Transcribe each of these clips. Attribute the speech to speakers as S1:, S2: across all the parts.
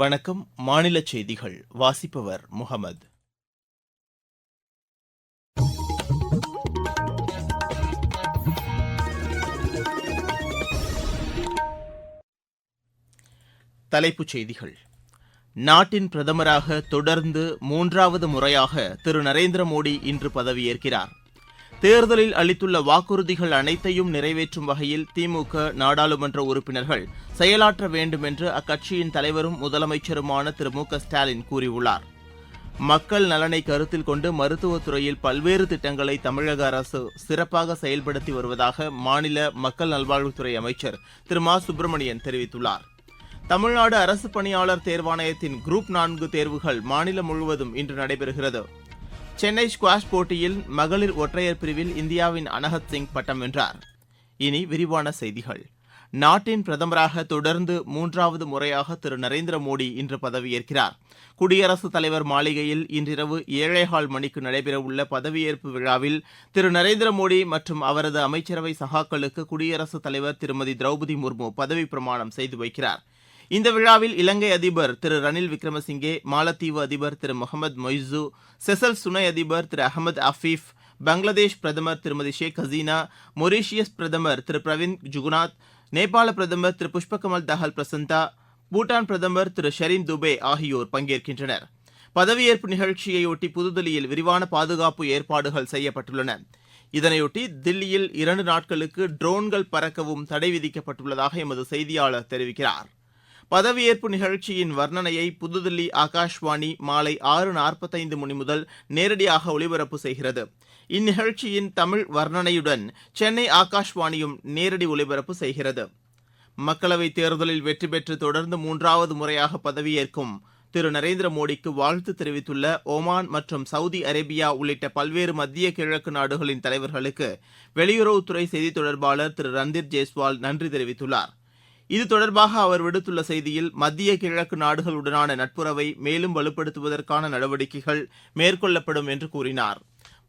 S1: வணக்கம் மாநில செய்திகள் வாசிப்பவர் முகமது தலைப்புச் செய்திகள் நாட்டின் பிரதமராக தொடர்ந்து மூன்றாவது முறையாக திரு நரேந்திர மோடி இன்று பதவியேற்கிறார் தேர்தலில் அளித்துள்ள வாக்குறுதிகள் அனைத்தையும் நிறைவேற்றும் வகையில் திமுக நாடாளுமன்ற உறுப்பினர்கள் செயலாற்ற வேண்டும் என்று அக்கட்சியின் தலைவரும் முதலமைச்சருமான திரு மு ஸ்டாலின் கூறியுள்ளார் மக்கள் நலனை கருத்தில் கொண்டு மருத்துவத்துறையில் பல்வேறு திட்டங்களை தமிழக அரசு சிறப்பாக செயல்படுத்தி வருவதாக மாநில மக்கள் நல்வாழ்வுத்துறை அமைச்சர் திரு மா சுப்பிரமணியன் தெரிவித்துள்ளார் தமிழ்நாடு அரசு பணியாளர் தேர்வாணையத்தின் குரூப் நான்கு தேர்வுகள் மாநிலம் முழுவதும் இன்று நடைபெறுகிறது சென்னை ஸ்குவாஷ் போட்டியில் மகளிர் ஒற்றையர் பிரிவில் இந்தியாவின் அனகத் சிங் பட்டம் வென்றார் இனி விரிவான செய்திகள் நாட்டின் பிரதமராக தொடர்ந்து மூன்றாவது முறையாக திரு நரேந்திர மோடி இன்று பதவியேற்கிறார் குடியரசுத் தலைவர் மாளிகையில் இன்றிரவு ஏழேகால் மணிக்கு நடைபெறவுள்ள பதவியேற்பு விழாவில் திரு நரேந்திர மோடி மற்றும் அவரது அமைச்சரவை சகாக்களுக்கு குடியரசுத் தலைவர் திருமதி திரௌபதி முர்மு பதவி பிரமாணம் செய்து வைக்கிறாா் இந்த விழாவில் இலங்கை அதிபர் திரு ரணில் விக்ரமசிங்கே மாலத்தீவு அதிபர் திரு முகமது மொய்சு செசல் சுனை அதிபர் திரு அகமது அஃபீப் பங்களாதேஷ் பிரதமர் திருமதி ஷேக் ஹசீனா மொரீஷியஸ் பிரதமர் திரு பிரவிந்த் ஜுகுநாத் நேபாள பிரதமர் திரு புஷ்பகமல் தஹல் பிரசந்தா பூட்டான் பிரதமர் திரு ஷெரீன் துபே ஆகியோர் பங்கேற்கின்றனர் பதவியேற்பு நிகழ்ச்சியையொட்டி புதுதில்லியில் விரிவான பாதுகாப்பு ஏற்பாடுகள் செய்யப்பட்டுள்ளன இதனையொட்டி தில்லியில் இரண்டு நாட்களுக்கு ட்ரோன்கள் பறக்கவும் தடை விதிக்கப்பட்டுள்ளதாக எமது செய்தியாளர் தெரிவிக்கிறார் பதவியேற்பு நிகழ்ச்சியின் வர்ணனையை புதுதில்லி ஆகாஷ்வாணி மாலை ஆறு நாற்பத்தைந்து மணி முதல் நேரடியாக ஒலிபரப்பு செய்கிறது இந்நிகழ்ச்சியின் தமிழ் வர்ணனையுடன் சென்னை ஆகாஷ்வாணியும் நேரடி ஒலிபரப்பு செய்கிறது மக்களவைத் தேர்தலில் வெற்றி பெற்று தொடர்ந்து மூன்றாவது முறையாக பதவியேற்கும் திரு நரேந்திர மோடிக்கு வாழ்த்து தெரிவித்துள்ள ஒமான் மற்றும் சவுதி அரேபியா உள்ளிட்ட பல்வேறு மத்திய கிழக்கு நாடுகளின் தலைவர்களுக்கு வெளியுறவுத்துறை செய்தித் தொடர்பாளர் திரு ரந்தீர் ஜெய்ஸ்வால் நன்றி தெரிவித்துள்ளார் இது தொடர்பாக அவர் விடுத்துள்ள செய்தியில் மத்திய கிழக்கு நாடுகளுடனான நட்புறவை மேலும் வலுப்படுத்துவதற்கான நடவடிக்கைகள் மேற்கொள்ளப்படும் என்று கூறினார்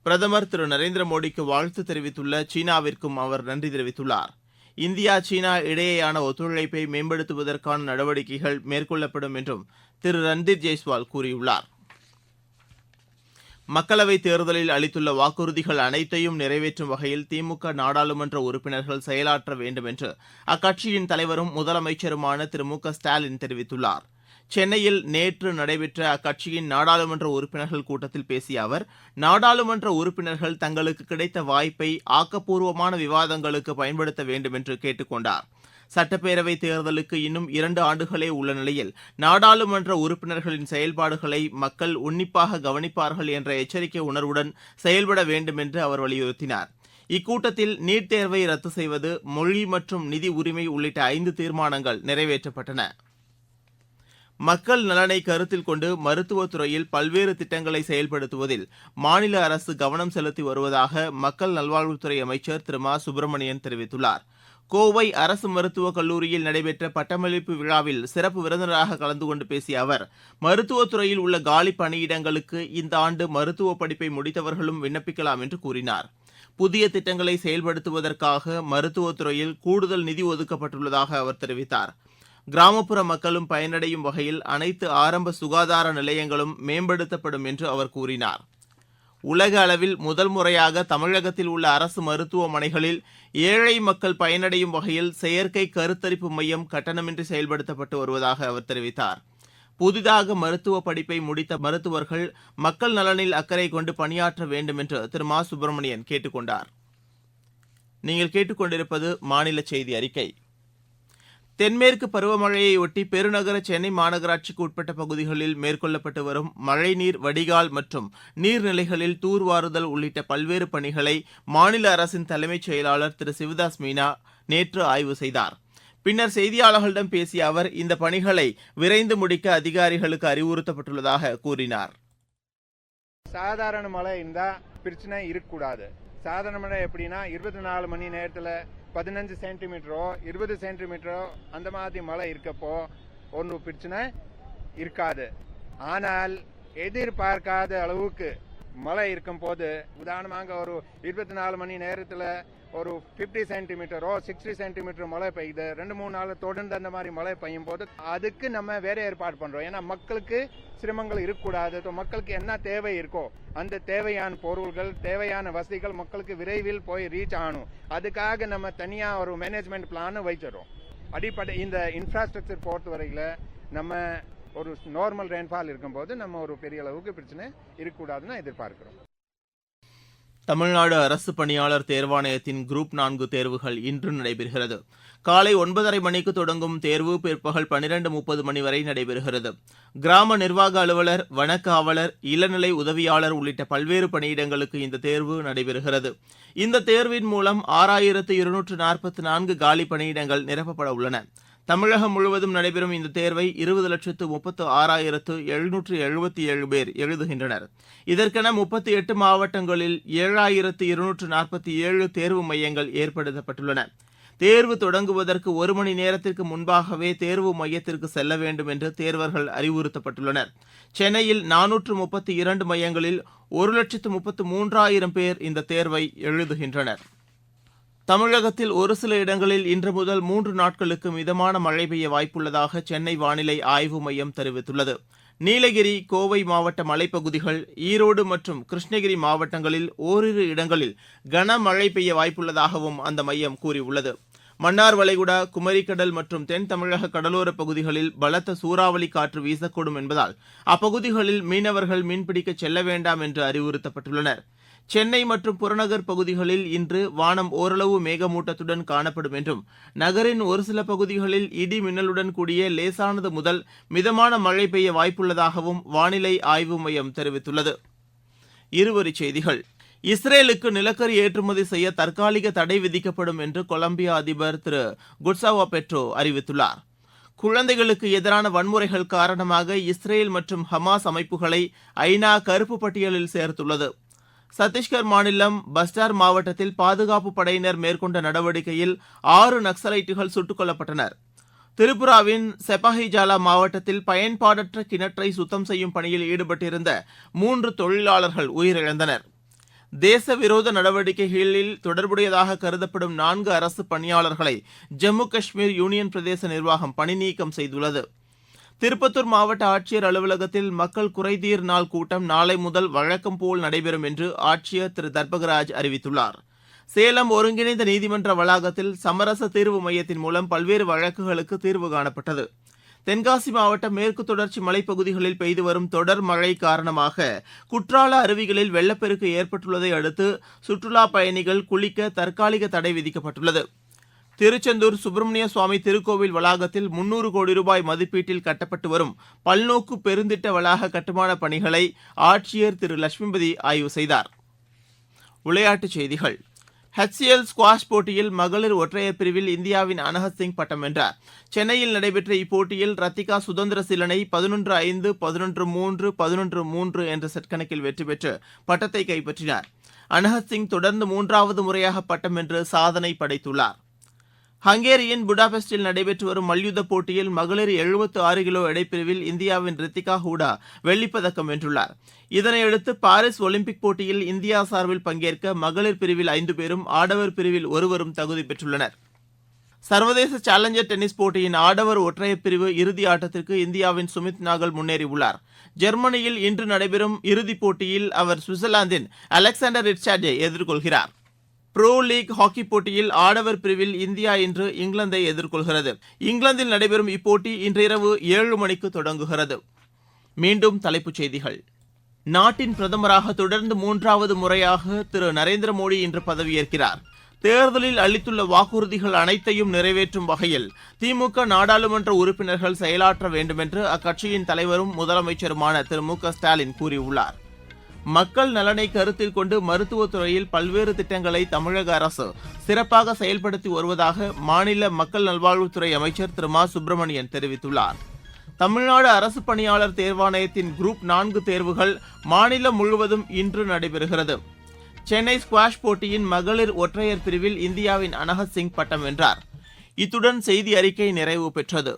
S1: பிரதமர் திரு நரேந்திர மோடிக்கு வாழ்த்து தெரிவித்துள்ள சீனாவிற்கும் அவர் நன்றி தெரிவித்துள்ளார் இந்தியா சீனா இடையேயான ஒத்துழைப்பை மேம்படுத்துவதற்கான நடவடிக்கைகள் மேற்கொள்ளப்படும் என்றும் திரு ரன்தீப் ஜெய்ஸ்வால் கூறியுள்ளார் மக்களவைத் தேர்தலில் அளித்துள்ள வாக்குறுதிகள் அனைத்தையும் நிறைவேற்றும் வகையில் திமுக நாடாளுமன்ற உறுப்பினர்கள் செயலாற்ற வேண்டும் என்று அக்கட்சியின் தலைவரும் முதலமைச்சருமான திரு மு க ஸ்டாலின் தெரிவித்துள்ளாா் சென்னையில் நேற்று நடைபெற்ற அக்கட்சியின் நாடாளுமன்ற உறுப்பினர்கள் கூட்டத்தில் பேசிய அவர் நாடாளுமன்ற உறுப்பினர்கள் தங்களுக்கு கிடைத்த வாய்ப்பை ஆக்கப்பூர்வமான விவாதங்களுக்கு பயன்படுத்த வேண்டும் என்று கேட்டுக்கொண்டார் சட்டப்பேரவை தேர்தலுக்கு இன்னும் இரண்டு ஆண்டுகளே உள்ள நிலையில் நாடாளுமன்ற உறுப்பினர்களின் செயல்பாடுகளை மக்கள் உன்னிப்பாக கவனிப்பார்கள் என்ற எச்சரிக்கை உணர்வுடன் செயல்பட வேண்டும் என்று அவர் வலியுறுத்தினார் இக்கூட்டத்தில் நீட் தேர்வை ரத்து செய்வது மொழி மற்றும் நிதி உரிமை உள்ளிட்ட ஐந்து தீர்மானங்கள் நிறைவேற்றப்பட்டன மக்கள் நலனை கருத்தில் கொண்டு மருத்துவத்துறையில் பல்வேறு திட்டங்களை செயல்படுத்துவதில் மாநில அரசு கவனம் செலுத்தி வருவதாக மக்கள் நல்வாழ்வுத்துறை அமைச்சர் திரு மா சுப்பிரமணியன் தெரிவித்துள்ளார் கோவை அரசு மருத்துவக் கல்லூரியில் நடைபெற்ற பட்டமளிப்பு விழாவில் சிறப்பு விருந்தினராக கலந்து கொண்டு பேசிய அவர் மருத்துவத்துறையில் உள்ள காலி பணியிடங்களுக்கு இந்த ஆண்டு மருத்துவ படிப்பை முடித்தவர்களும் விண்ணப்பிக்கலாம் என்று கூறினார் புதிய திட்டங்களை செயல்படுத்துவதற்காக மருத்துவத்துறையில் கூடுதல் நிதி ஒதுக்கப்பட்டுள்ளதாக அவர் தெரிவித்தார் கிராமப்புற மக்களும் பயனடையும் வகையில் அனைத்து ஆரம்ப சுகாதார நிலையங்களும் மேம்படுத்தப்படும் என்று அவர் கூறினார் உலக அளவில் முதல் முறையாக தமிழகத்தில் உள்ள அரசு மருத்துவமனைகளில் ஏழை மக்கள் பயனடையும் வகையில் செயற்கை கருத்தரிப்பு மையம் கட்டணமின்றி செயல்படுத்தப்பட்டு வருவதாக அவர் தெரிவித்தார் புதிதாக மருத்துவ படிப்பை முடித்த மருத்துவர்கள் மக்கள் நலனில் அக்கறை கொண்டு பணியாற்ற வேண்டும் என்று திரு மா சுப்பிரமணியன் கேட்டுக்கொண்டார் நீங்கள் கேட்டுக்கொண்டிருப்பது மாநில செய்தி அறிக்கை தென்மேற்கு பருவமழையை ஒட்டி பெருநகர சென்னை மாநகராட்சிக்கு உட்பட்ட பகுதிகளில் மேற்கொள்ளப்பட்டு வரும் மழைநீர் வடிகால் மற்றும் நீர்நிலைகளில் தூர்வாறுதல் உள்ளிட்ட பல்வேறு பணிகளை மாநில அரசின் தலைமைச் செயலாளர் திரு சிவதாஸ் மீனா நேற்று ஆய்வு செய்தார் பின்னர் செய்தியாளர்களிடம் பேசிய அவர் இந்த பணிகளை விரைந்து முடிக்க அதிகாரிகளுக்கு அறிவுறுத்தப்பட்டுள்ளதாக கூறினார்
S2: சாதாரண மழை இருந்தால் பிரச்சனை இருக்கக்கூடாது சாதாரண மழை எப்படின்னா இருபத்தி நாலு மணி நேரத்தில் பதினஞ்சு சென்டிமீட்டரோ இருபது சென்டிமீட்டரோ அந்த மாதிரி மழை இருக்கப்போ ஒன்று பிரச்சனை இருக்காது ஆனால் எதிர்பார்க்காத அளவுக்கு மழை இருக்கும் போது உதாரணமாக ஒரு இருபத்தி நாலு மணி நேரத்தில் ஒரு ஃபிஃப்டி சென்டிமீட்டரோ சிக்ஸ்டி சென்டிமீட்டர் மழை பெய்யுது ரெண்டு மூணு நாள் தொடர்ந்து அந்த மாதிரி மழை பெய்யும் போது அதுக்கு நம்ம வேற ஏற்பாடு பண்ணுறோம் ஏன்னா மக்களுக்கு சிரமங்கள் இருக்கக்கூடாது மக்களுக்கு என்ன தேவை இருக்கோ அந்த தேவையான பொருள்கள் தேவையான வசதிகள் மக்களுக்கு விரைவில் போய் ரீச் ஆகணும் அதுக்காக நம்ம தனியாக ஒரு மேனேஜ்மெண்ட் பிளான் வைச்சிடறோம் அடிப்படை இந்த இன்ஃப்ராஸ்ட்ரக்சர் பொறுத்த வரையில் நம்ம ஒரு நார்மல் ரெயின்ஃபால் இருக்கும்போது நம்ம ஒரு பெரிய அளவுக்கு பிரச்சனை இருக்கக்கூடாதுன்னு எதிர்பார்க்கிறோம்
S1: தமிழ்நாடு அரசு பணியாளர் தேர்வாணையத்தின் குரூப் நான்கு தேர்வுகள் இன்று நடைபெறுகிறது காலை ஒன்பதரை மணிக்கு தொடங்கும் தேர்வு பிற்பகல் பனிரெண்டு முப்பது மணி வரை நடைபெறுகிறது கிராம நிர்வாக அலுவலர் வனக்காவலர் இளநிலை உதவியாளர் உள்ளிட்ட பல்வேறு பணியிடங்களுக்கு இந்த தேர்வு நடைபெறுகிறது இந்த தேர்வின் மூலம் ஆறாயிரத்து இருநூற்று நாற்பத்தி நான்கு காலி பணியிடங்கள் நிரப்பப்பட உள்ளன தமிழகம் முழுவதும் நடைபெறும் இந்த தேர்வை இருபது லட்சத்து முப்பத்து ஆறாயிரத்து எழுநூற்று எழுபத்தி ஏழு பேர் எழுதுகின்றனர் இதற்கென முப்பத்தி எட்டு மாவட்டங்களில் ஏழாயிரத்து இருநூற்று நாற்பத்தி ஏழு தேர்வு மையங்கள் ஏற்படுத்தப்பட்டுள்ளன தேர்வு தொடங்குவதற்கு ஒரு மணி நேரத்திற்கு முன்பாகவே தேர்வு மையத்திற்கு செல்ல வேண்டும் என்று தேர்வர்கள் அறிவுறுத்தப்பட்டுள்ளனர் சென்னையில் நானூற்று முப்பத்தி இரண்டு மையங்களில் ஒரு லட்சத்து முப்பத்து மூன்றாயிரம் பேர் இந்த தேர்வை எழுதுகின்றனர் தமிழகத்தில் ஒரு சில இடங்களில் இன்று முதல் மூன்று நாட்களுக்கு மிதமான மழை பெய்ய வாய்ப்புள்ளதாக சென்னை வானிலை ஆய்வு மையம் தெரிவித்துள்ளது நீலகிரி கோவை மாவட்ட மலைப்பகுதிகள் ஈரோடு மற்றும் கிருஷ்ணகிரி மாவட்டங்களில் ஓரிரு இடங்களில் கனமழை பெய்ய வாய்ப்புள்ளதாகவும் அந்த மையம் கூறியுள்ளது மன்னார் வளைகுடா குமரிக்கடல் மற்றும் தென் தமிழக கடலோரப் பகுதிகளில் பலத்த சூறாவளி காற்று வீசக்கூடும் என்பதால் அப்பகுதிகளில் மீனவர்கள் மீன்பிடிக்க செல்ல வேண்டாம் என்று அறிவுறுத்தப்பட்டுள்ளனா் சென்னை மற்றும் புறநகர் பகுதிகளில் இன்று வானம் ஓரளவு மேகமூட்டத்துடன் காணப்படும் என்றும் நகரின் ஒரு சில பகுதிகளில் இடி மின்னலுடன் கூடிய லேசானது முதல் மிதமான மழை பெய்ய வாய்ப்புள்ளதாகவும் வானிலை ஆய்வு மையம் தெரிவித்துள்ளது இருவரி செய்திகள் இஸ்ரேலுக்கு நிலக்கரி ஏற்றுமதி செய்ய தற்காலிக தடை விதிக்கப்படும் என்று கொலம்பியா அதிபர் திரு குட்சாவா பெட்ரோ அறிவித்துள்ளார் குழந்தைகளுக்கு எதிரான வன்முறைகள் காரணமாக இஸ்ரேல் மற்றும் ஹமாஸ் அமைப்புகளை ஐநா கருப்பு பட்டியலில் சேர்த்துள்ளது சத்தீஸ்கர் மாநிலம் பஸ்டார் மாவட்டத்தில் பாதுகாப்பு படையினர் மேற்கொண்ட நடவடிக்கையில் ஆறு நக்சலைட்டுகள் சுட்டுக் கொல்லப்பட்டனர் திரிபுராவின் செபஹிஜாலா மாவட்டத்தில் பயன்பாடற்ற கிணற்றை சுத்தம் செய்யும் பணியில் ஈடுபட்டிருந்த மூன்று தொழிலாளர்கள் உயிரிழந்தனர் தேச விரோத நடவடிக்கைகளில் தொடர்புடையதாக கருதப்படும் நான்கு அரசு பணியாளர்களை ஜம்மு காஷ்மீர் யூனியன் பிரதேச நிர்வாகம் பணி நீக்கம் செய்துள்ளது திருப்பத்தூர் மாவட்ட ஆட்சியர் அலுவலகத்தில் மக்கள் குறைதீர் நாள் கூட்டம் நாளை முதல் வழக்கம் போல் நடைபெறும் என்று ஆட்சியர் திரு தர்பகராஜ் அறிவித்துள்ளார் சேலம் ஒருங்கிணைந்த நீதிமன்ற வளாகத்தில் சமரச தீர்வு மையத்தின் மூலம் பல்வேறு வழக்குகளுக்கு தீர்வு காணப்பட்டது தென்காசி மாவட்டம் மேற்கு தொடர்ச்சி மலைப்பகுதிகளில் பெய்து வரும் தொடர் மழை காரணமாக குற்றால அருவிகளில் வெள்ளப்பெருக்கு ஏற்பட்டுள்ளதை அடுத்து சுற்றுலா பயணிகள் குளிக்க தற்காலிக தடை விதிக்கப்பட்டுள்ளது திருச்செந்தூர் சுப்பிரமணிய சுவாமி திருக்கோவில் வளாகத்தில் முன்னூறு கோடி ரூபாய் மதிப்பீட்டில் கட்டப்பட்டு வரும் பல்நோக்கு பெருந்திட்ட வளாக கட்டுமான பணிகளை ஆட்சியர் திரு லட்சுமிபதி ஆய்வு செய்தார் விளையாட்டுச் செய்திகள் ஹெச்சிஎல் ஸ்குவாஷ் போட்டியில் மகளிர் ஒற்றையர் பிரிவில் இந்தியாவின் அனஹத் சிங் பட்டம் வென்றார் சென்னையில் நடைபெற்ற இப்போட்டியில் ரத்திகா சுதந்திர சிலனை பதினொன்று ஐந்து பதினொன்று மூன்று பதினொன்று மூன்று என்ற செட் கணக்கில் வெற்றி பெற்று பட்டத்தை கைப்பற்றினார் அனஹத் சிங் தொடர்ந்து மூன்றாவது முறையாக பட்டம் வென்று சாதனை படைத்துள்ளார் ஹங்கேரியின் புடாபெஸ்டில் நடைபெற்று வரும் மல்யுத்த போட்டியில் மகளிர் எழுபத்து ஆறு கிலோ எடைப்பிரிவில் இந்தியாவின் ரித்திகா ஹூடா வெள்ளிப்பதக்கம் வென்றுள்ளார் இதனையடுத்து பாரிஸ் ஒலிம்பிக் போட்டியில் இந்தியா சார்பில் பங்கேற்க மகளிர் பிரிவில் ஐந்து பேரும் ஆடவர் பிரிவில் ஒருவரும் தகுதி பெற்றுள்ளனர் சர்வதேச சேலஞ்சர் டென்னிஸ் போட்டியின் ஆடவர் ஒற்றையர் பிரிவு இறுதி ஆட்டத்திற்கு இந்தியாவின் சுமித் நாகல் முன்னேறியுள்ளார் ஜெர்மனியில் இன்று நடைபெறும் இறுதிப் போட்டியில் அவர் சுவிட்சர்லாந்தின் அலெக்சாண்டர் ரிச்சார்டை எதிர்கொள்கிறார் ப்ரோ லீக் ஹாக்கி போட்டியில் ஆடவர் பிரிவில் இந்தியா இன்று இங்கிலாந்தை எதிர்கொள்கிறது இங்கிலாந்தில் நடைபெறும் இப்போட்டி இன்றிரவு ஏழு மணிக்கு தொடங்குகிறது மீண்டும் தலைப்புச் செய்திகள் நாட்டின் பிரதமராக தொடர்ந்து மூன்றாவது முறையாக திரு நரேந்திர மோடி இன்று பதவியேற்கிறார் தேர்தலில் அளித்துள்ள வாக்குறுதிகள் அனைத்தையும் நிறைவேற்றும் வகையில் திமுக நாடாளுமன்ற உறுப்பினர்கள் செயலாற்ற வேண்டுமென்று அக்கட்சியின் தலைவரும் முதலமைச்சருமான திரு மு ஸ்டாலின் கூறியுள்ளார் மக்கள் நலனை கருத்தில் கொண்டு மருத்துவத்துறையில் பல்வேறு திட்டங்களை தமிழக அரசு சிறப்பாக செயல்படுத்தி வருவதாக மாநில மக்கள் நல்வாழ்வுத்துறை அமைச்சர் திரு மா சுப்பிரமணியன் தெரிவித்துள்ளார் தமிழ்நாடு அரசு பணியாளர் தேர்வாணையத்தின் குரூப் நான்கு தேர்வுகள் மாநிலம் முழுவதும் இன்று நடைபெறுகிறது சென்னை ஸ்குவாஷ் போட்டியின் மகளிர் ஒற்றையர் பிரிவில் இந்தியாவின் அனகத் சிங் பட்டம் வென்றார் இத்துடன் செய்தி அறிக்கை நிறைவு பெற்றது